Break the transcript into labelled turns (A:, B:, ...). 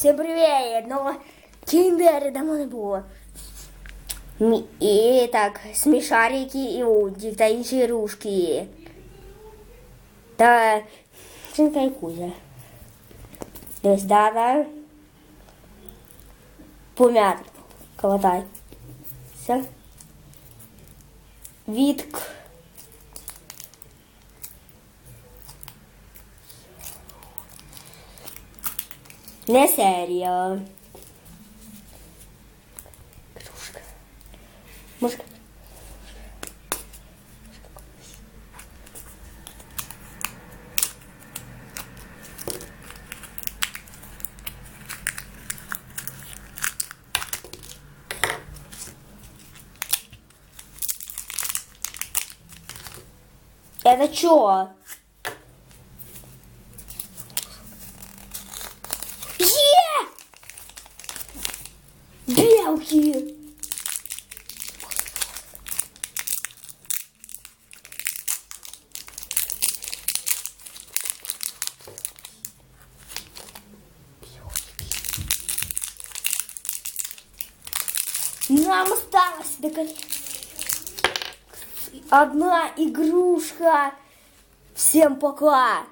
A: Всем привет! Ну, кіндери давно не було. Мі- І так, смішарики і Лунтик та інші ігрушки. Та Чинка і Кузя. Дивись, да, да. Пом'яти. Колотай. Все. Вітк. Не серія. Кружка. Може. Это чё? Белки! Нам осталось доконец. Одна игрушка. Всем пока.